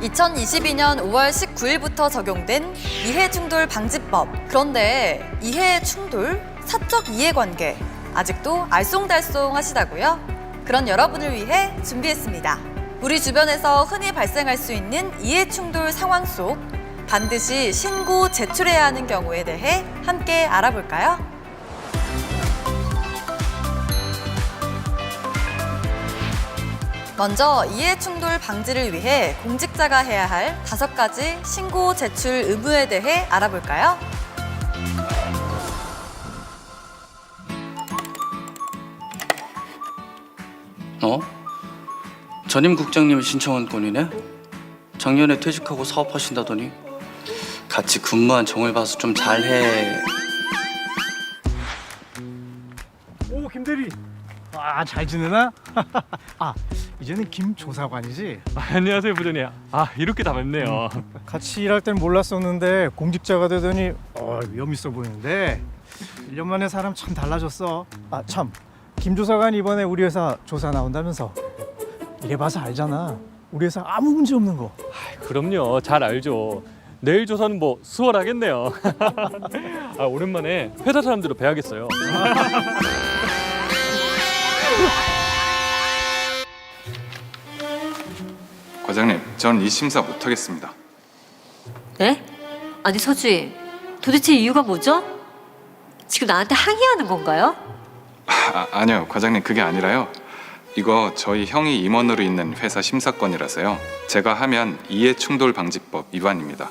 2022년 5월 19일부터 적용된 이해충돌 방지법. 그런데 이해충돌, 사적 이해관계 아직도 알쏭달쏭 하시다고요? 그런 여러분을 위해 준비했습니다. 우리 주변에서 흔히 발생할 수 있는 이해충돌 상황 속 반드시 신고 제출해야 하는 경우에 대해 함께 알아볼까요? 먼저 이해충돌 방지를 위해 공직자가 해야 할 다섯 가지 신고 제출 의무에 대해 알아볼까요? 어? 전임 국장님이 신청한 건이네? 작년에 퇴직하고 사업하신다더니 같이 근무한 정을 봐서 좀 잘해 오 김대리 아 잘 지내나? 아 이제는 김 조사관이지 아, 안녕하세요 부장님. 아 이렇게 다 뵙네요. 같이 일할 땐 몰랐었는데 공직자가 되더니 어, 위험 있어 보이는데 1년 만에 사람 참 달라졌어 아 참 김 조사관 이번에 우리 회사 조사 나온다면서 이래봐서 알잖아 우리 회사 아무 문제 없는 거 그럼요, 잘 알죠. 내일 조사는 뭐 수월하겠네요. 아 오랜만에 회사 사람들로 뵈야겠어요. 과장님, 전이 심사 못하겠습니다. 네? 아니 서주임 도대체 이유가 뭐죠? 지금 나한테 항의하는 건가요? 아, 아니요, 과장님 그게 아니라요. 이거 저희 형이 임원으로 있는 회사 심사권이라서요. 제가 하면 이해충돌방지법 위반입니다.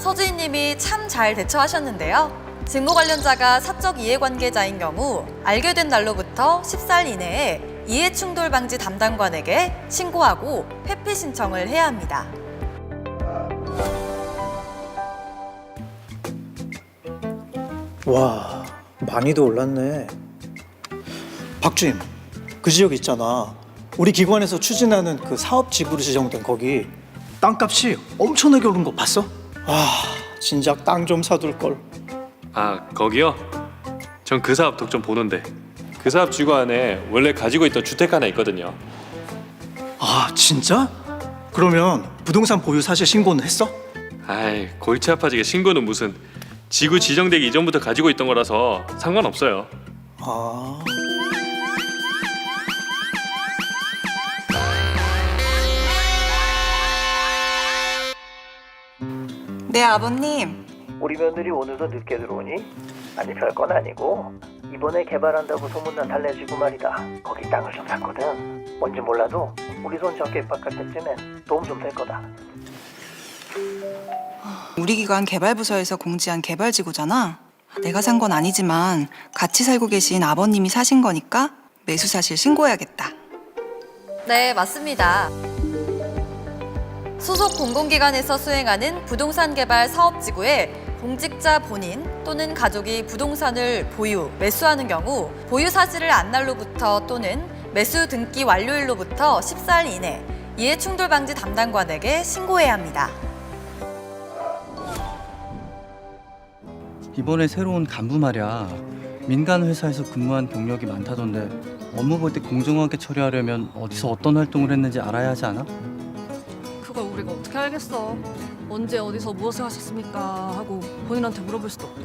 서주인님이 참 잘 대처하셨는데요. 직무 관련자가 사적 이해관계자인 경우 알게 된 날로부터 10살 이내에 이해충돌 방지 담당관에게 신고하고 회피 신청을 해야 합니다. 와 많이도 올랐네 박주임 그 지역 있잖아 우리 기관에서 추진하는 그 사업 지구로 지정된 거기 땅값이 엄청나게 오른 거 봤어? 와 진작 땅 좀 사둘 걸 아 거기요? 전 그 사업 독점 보는데 그 사업 지구 안에 원래 가지고 있던 주택 하나 있거든요. 아 진짜? 그러면 부동산 보유 사실 신고는 했어? 아이 골치 아파지게 신고는 무슨 지구 지정되기 이전부터 가지고 있던 거라서 상관없어요. 아 네 아버님 우리 며느리 오늘도 늦게 들어오니? 아니 별건 아니고 이번에 개발한다고 소문난 달래지구 말이다. 거기 땅을 좀 샀거든. 뭔지 몰라도 우리 손 적게 입학할 때쯤엔 도움 좀 될 거다. 우리 기관 개발부서에서 공지한 개발지구잖아. 내가 산 건 아니지만 같이 살고 계신 아버님이 사신 거니까 매수 사실 신고해야겠다. 네, 맞습니다. 소속 공공기관에서 수행하는 부동산 개발 사업 지구에 공직자 본인 또는 가족이 부동산을 보유, 매수하는 경우 보유 사실을 안 날로부터 또는 매수 등기 완료일로부터 10살 이내 이해충돌 방지 담당관에게 신고해야 합니다. 이번에 새로운 간부 말이야 민간 회사에서 근무한 경력이 많다던데 업무 볼 때 공정하게 처리하려면 어디서 어떤 활동을 했는지 알아야 하지 않아? 그걸 우리가 어떻게 알겠어? 언제 어디서 무엇을 하셨습니까? 하고 본인한테 물어볼 수도 없고.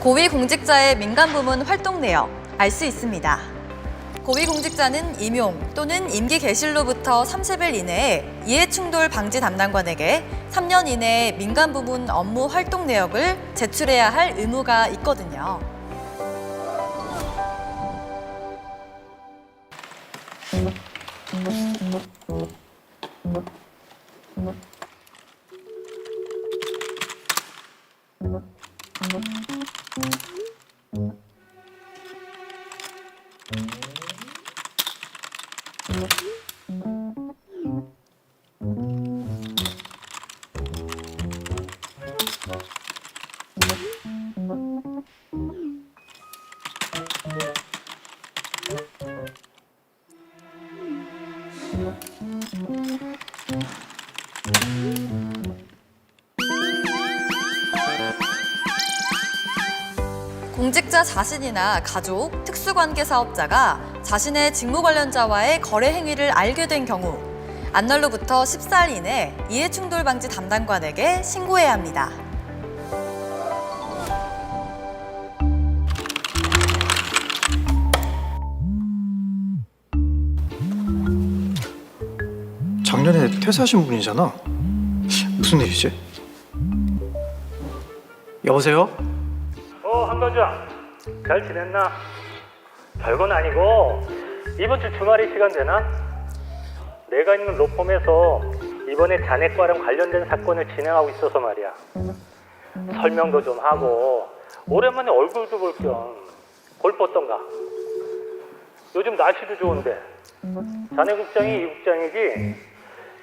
고위공직자의 민간 부문 활동 내역 알 수 있습니다. 고위공직자는 임용 또는 임기 개시로부터 30일 이내에 이해충돌 방지 담당관에게 3년 이내에 민간 부문 업무 활동 내역을 제출해야 할 의무가 있거든요. 공직자 자신이나 가족, 특수관계 사업자가 자신의 직무 관련자와의 거래 행위를 알게 된 경우 안날로부터 14일 이내 이해충돌 방지 담당관에게 신고해야 합니다. 작년에 퇴사하신 분이잖아. 무슨 일이지? 여보세요? 어, 한반장. 잘 지냈나? 별건 아니고 이번 주 주말에 시간 되나? 내가 있는 로펌에서 이번에 자네과랑 관련된 사건을 진행하고 있어서 말이야. 설명도 좀 하고 오랜만에 얼굴도 볼 겸 골프 어떤가? 요즘 날씨도 좋은데 자네 국장이 이 국장이지?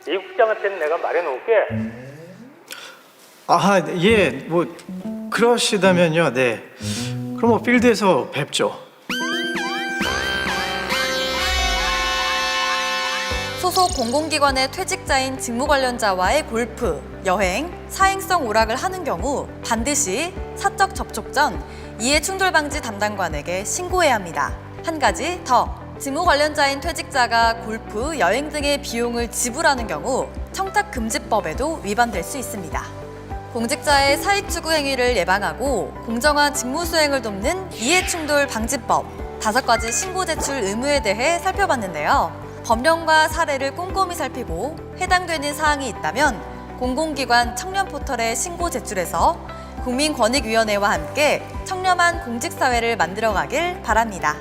이 국장한테는 내가 말해놓을게. 아, 예, 뭐 그러시다면요, 네. 그럼 뭐 필드에서 뵙죠. 소속 공공기관의 퇴직자인 직무 관련자와의 골프, 여행, 사행성 오락을 하는 경우 반드시 사적 접촉 전 이해 충돌 방지 담당관에게 신고해야 합니다. 한 가지 더. 직무 관련자인 퇴직자가 골프, 여행 등의 비용을 지불하는 경우 청탁금지법에도 위반될 수 있습니다. 공직자의 사익 추구 행위를 예방하고 공정한 직무 수행을 돕는 이해충돌 방지법 다섯 가지 신고 제출 의무에 대해 살펴봤는데요. 법령과 사례를 꼼꼼히 살피고 해당되는 사항이 있다면 공공기관 청년 포털에 신고 제출해서 국민권익위원회와 함께 청렴한 공직사회를 만들어가길 바랍니다.